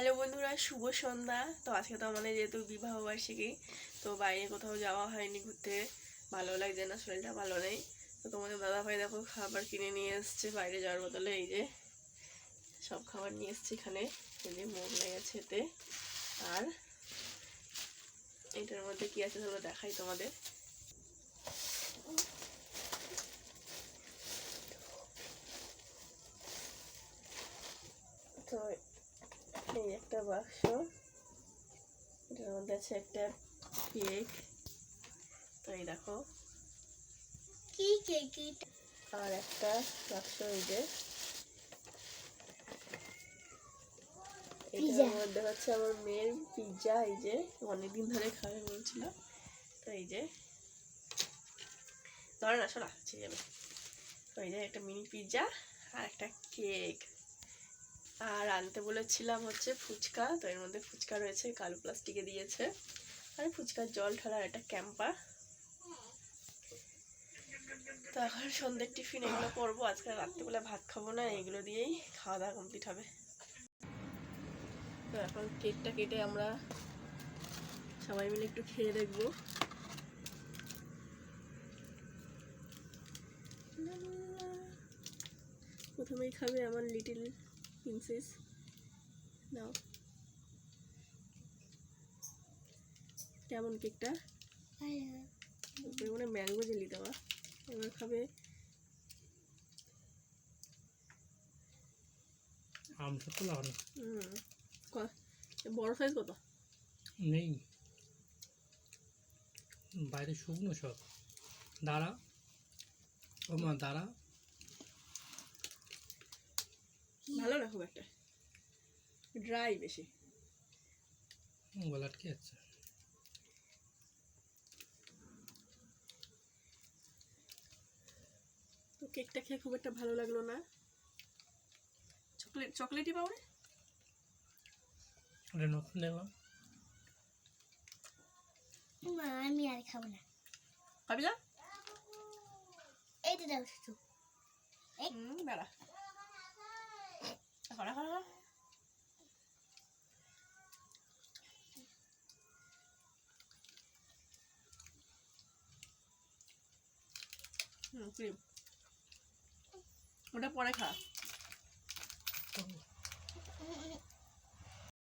Hello বন্ধুরা, শুভ সন্ধ্যা। তো আজকে তো আমাদের যেহেতু বিবাহ বার্ষিকী, তো বাইরে কোথাও যাওয়া হয়নি ঘুরতে। ভালো লাগছে না, শরীরটা ভালো নেই। তো তোমাদের দাদা ভাই দেখো খাবার কিনে নিয়ে এসছে, বাইরে যাওয়ার বদলে এই যে সব খাবার নিয়ে এসছে এখানে। এই যে মোগ লেগেছে এতে। আর এটার মধ্যে কি আছে তাহলে দেখাই তোমাদের তো এই একটা বাক্স। এটার মধ্যে আছে একটা কেক তো এই দেখো। কি কেক আর একটা বাক্স এই যে। এটার মধ্যে হচ্ছে আমার মেয়ের পিৎজা এই যে। অনেকদিন ধরে খাবে বলছিল তো এই যে। ধরে না শোনা ছিঁড়ে যাবে। তো এই যে একটা মিনি পিৎজা আর একটা কেক আর আনতে বলেছিলাম হচ্ছে ফুচকা, তো এর মধ্যে ফুচকা রয়েছে, কালো প্লাস্টিকে দিয়েছে। আর ফুচকার জল ঢালার একটা ক্যাম্পা। তো এখন সন্ধ্যের টিফিন এগুলো করব। আজকে রাত্রিবেলা ভাত খাব না, এগুলো দিয়েই খাওয়া দাওয়া কমপ্লিট হবে। তো এখন কেকটা কেটে আমরা সবাই মিলে একটু খেয়ে দেখব। প্রথমেই খাবে আমার লিটিল প্রিন্সেস নাও কেমন কেকটা? মানে ম্যাঙ্গো জেলি দেওয়া। এবার খাবে আম সত্য লাগানো হুম। ক- বড় সাইজ কত? নেই। বাইরে শুকনো সব। দাঁড়া। ও মা দাঁড়া। ভালো না খুব একটা। ড্রাই বেশি। গলা আটকে যাচ্ছে। তো কেকটা খেয়ে খুব একটা ভালো লাগল না। চকলেট চকলেটই পাবে ওটা নতুন দেখো মা আমি আর খাব না। খাবি না এইটা দাও শুধু อแล้วขอแล้วหนึ่งกลิ่มันได้ปอได้ค่ะ